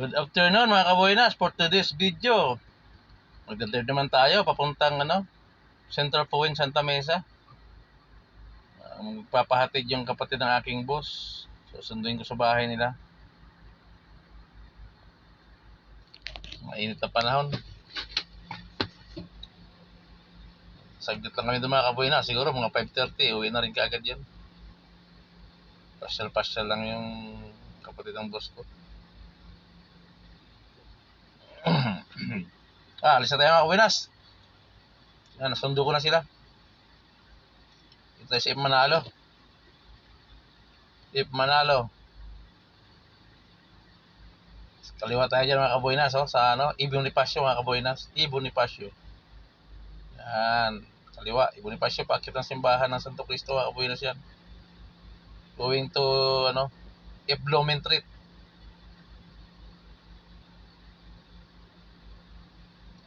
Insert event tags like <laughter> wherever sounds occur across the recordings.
Good afternoon mga kabuenas for today's video. Magdadrive naman tayo papuntang ano, Central Point Santa Mesa. Uh, magpapahatid yung kapatid ng aking boss. Susunduin ko sa bahay nila. Mainit na panahon. Saglit lang kami doon mga kabuenas. Siguro mga 5.30. Uwi na rin kaagad yun. Pasyal-pasyal lang yung kapatid ng boss ko. Ah, alis na tayo mga kawinas. Yan, nasundo ko na sila. Ito si Ip Manalo. Ip Manalo. Kaliwa tayo dyan mga kabuinas, oh, sa ano, Ibon Bonifacio mga kabuinas. Ibon Bonifacio. Yan, kaliwa, Ibon Bonifacio, paakit ng simbahan ng Santo Cristo mga kabuinas yan. Going to, ano, Iblomen Street.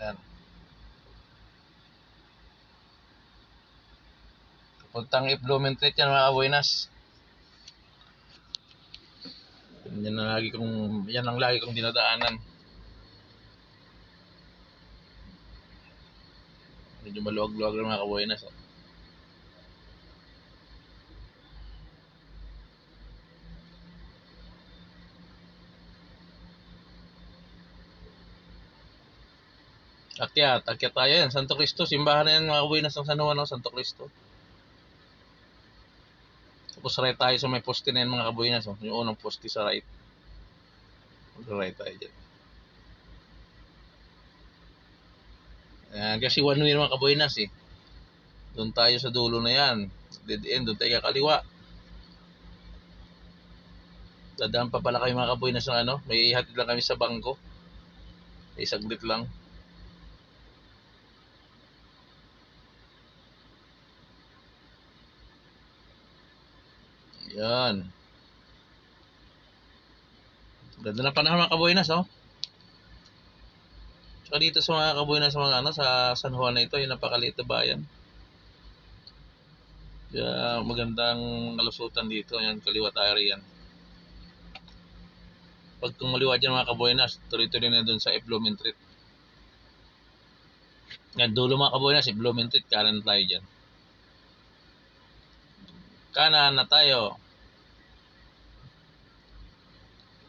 Yan. Puntang Iblomen Street yan mga kabuinas. Yan ang lagi kong yan ang lagi kong dinadaanan. Medyo maluwag-luwag lang mga kabuinas. Oh. Akyat, akyat tayo yan. Santo Cristo, simbahan na yan mga kabuinas ng San Juan, no? Santo Cristo. Tapos right tayo sa may poste na yan mga kabuinas, no? yung unang poste sa right. Mag-right tayo dyan. Ayan, kasi one way mga kabuinas eh. Doon tayo sa dulo na yan. Dead end, doon tayo kakaliwa. Dadaan pa pala kayo mga kabuinas ng ano, may ihatid lang kami sa bangko. May saglit lang. Yan. Ganda na panahon mga kabuinas, oh. Tsaka dito sa mga kabuinas mga ano, sa San Juan na ito, yung napakaliit na bayan. Kaya magandang nalusutan dito. Yan, kaliwa tayo riyan. Pag kumaliwa dyan mga kabuinas, tuloy-tuloy na dun sa Eblomen Street. Yan, dulo mga kabuinas, Eblomen Street, kanan tayo dyan kanan na tayo.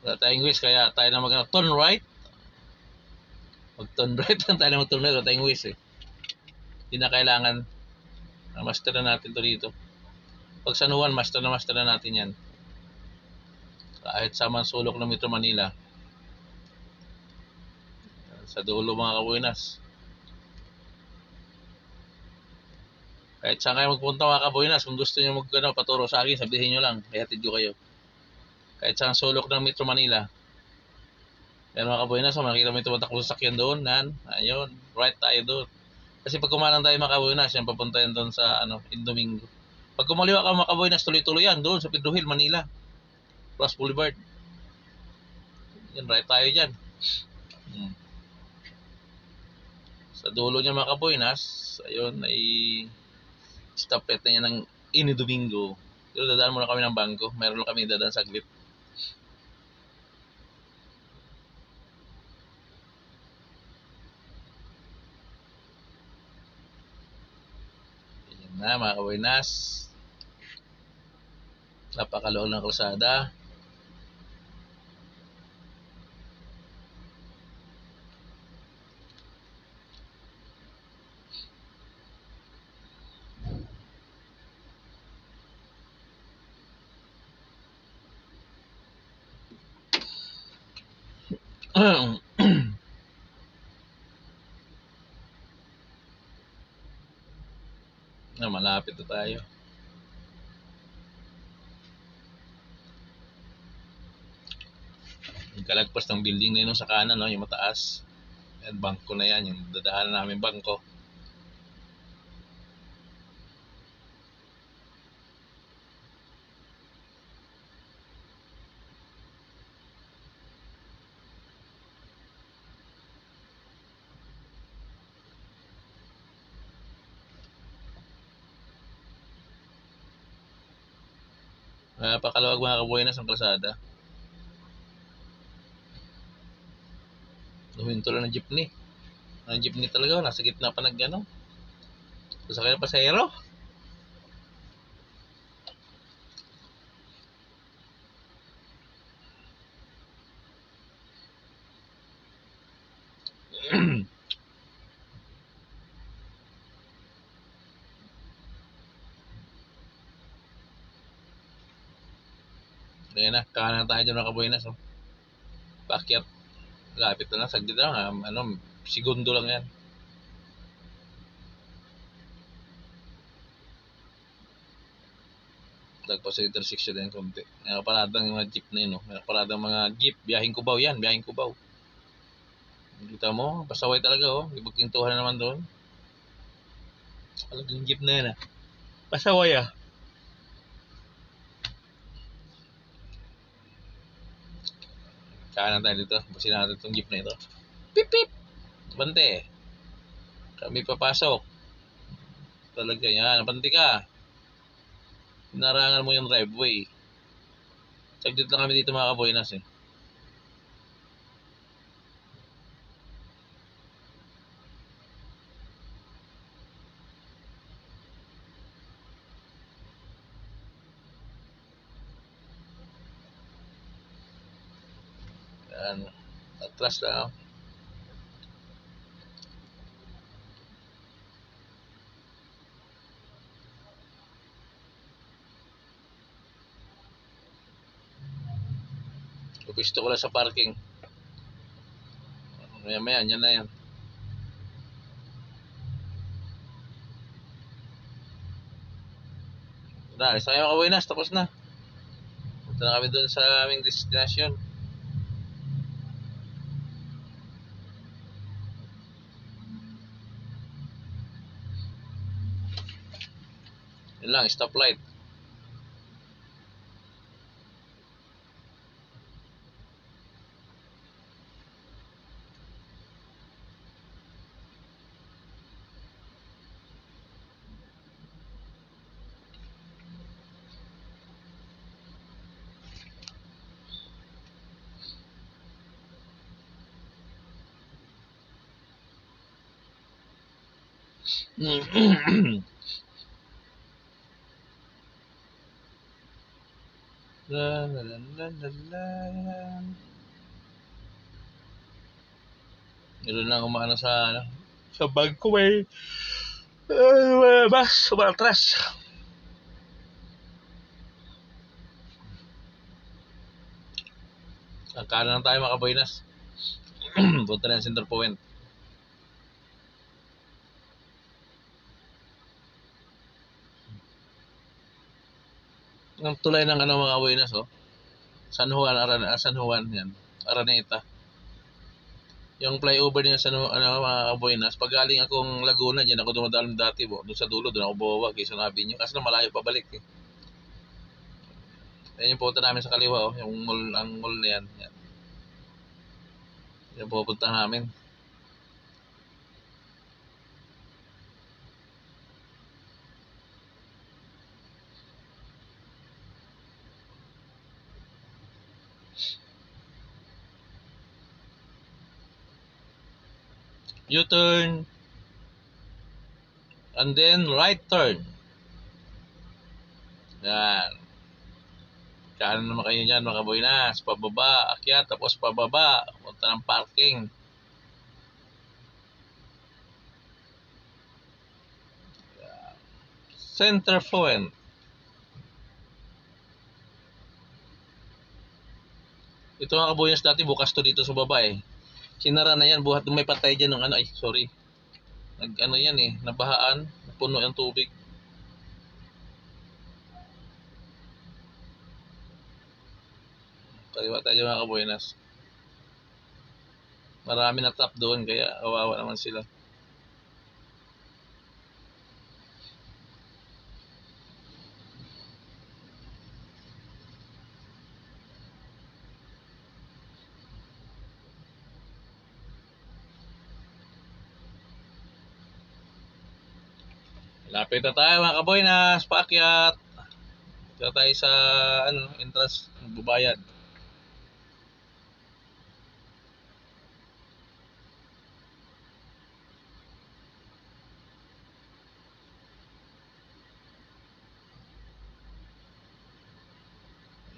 Wala tayong kaya tayo na mag turn right. Mag turn <laughs> right lang tayo na mag turn right, wala tayong wish eh. Hindi na kailangan na master na natin to dito. Pag San Juan, master na master na natin yan. Kahit sa sulok ng Metro Manila. Sa dulo mga kabuinas. Kahit saan kayo magpunta mga kaboynas, kung gusto niyo mag ano, paturo sa akin, sabihin niyo lang, ihatid ko kayo. Kahit saan sulok ng Metro Manila. Yan mga kaboynas, so, makikita mo yung tumatakbo sa sakyan doon, nan, ayun, right tayo doon. Kasi pag kumanan tayo mga kaboynas, yan papunta yan doon sa ano, Indomingo. Pag kumaliwa ka mga kaboynas, tuloy-tuloy yan, doon sa Pedro Hill, Manila. Cross Boulevard. Yan, right tayo dyan. Hmm. Sa dulo niya mga kaboynas, ayun, ay stop na niya ng Ini Domingo. Pero dadaan muna kami ng bangko. Meron lang kami dadaan saglit. Ayan na mga kawinas. Napakalool ng kalsada. <clears throat> na malapit na tayo. Yung kalagpas ng building na yun sa kanan, no, yung mataas. Yan, bangko na yan, yung dadahanan namin bangko. Napakalawag mga kabuenas ang kalsada. Huminto lang ng jeepney. Ang jeepney talaga, nasa gitna pa nag ano. Sasakay na pasahero. <clears throat> Ayan na, kanan tayo dyan mga kabuenas. Oh. Pakyat. Lapit na lang, saglit lang. ah, Ano, segundo lang yan. Lagpas sa intersection din konti. May nakaparadang mga jeep na yun. Oh. May nakaparadang mga jeep. Biyahing Cubao yan, biyahing Cubao. Kita mo, pasaway talaga oh. Ibagkintuhan na naman doon. Talagang jeep na yan ah. Pasaway ah. Kanan tayo dito. Basin natin itong jeep na ito. Pip pip! Bante. Kami papasok. Talaga yan. Bante ka. Inarangan mo yung driveway. Saglit lang kami dito mga kaboynas eh. Yan. Atras lang. Gusto ko lang sa parking. Maya maya, yan na yan. Na, isa kayo kawinas, tapos na. Punta na kami doon sa aming destination. Yun lang, stoplight. <clears throat> <clears throat> La la la la la la. Meron lang umano sa ano, sa bag ko may uh, bas, umatras. Ang kanan lang tayo mga. <clears throat> Punta na yung center point. Ang tulay ng ano mga kaboynas oh. San Juan, Aran, ah, San Juan yan. Araneta. Yung flyover niya sa ano, ano, mga kaboynas, pag galing akong Laguna, dyan ako dumadaan dati bo. Doon sa dulo, doon ako bawa, Quezon Avenue. Kasi na malayo pa balik eh. Yan yung punta namin sa kaliwa oh, yung mall, ang mall na yan. Yan. Yan pupunta namin. U-turn. And then right turn. Yan. Kanan naman kayo dyan mga boynas. Pababa, akyat, tapos pababa. Punta ng parking. Yan. Center point. Ito mga kaboynas dati bukas to dito sa baba eh. Sinara na yan, buhat may patay dyan ng ano, ay sorry. Nag ano yan eh, nabahaan, puno yung tubig. Kaliwa tayo mga kabuenas. Marami na tap doon, kaya kawawa naman sila. Lapit na tayo mga kaboy na spaakyat. Dito tayo sa ano, entrance bubayad.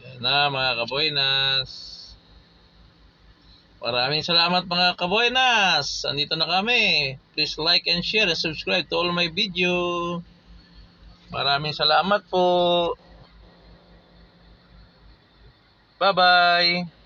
Yan na mga kaboy nas. Maraming salamat mga kaboynas. Andito na kami. Please like and share and subscribe to all my video. Maraming salamat po. Bye-bye.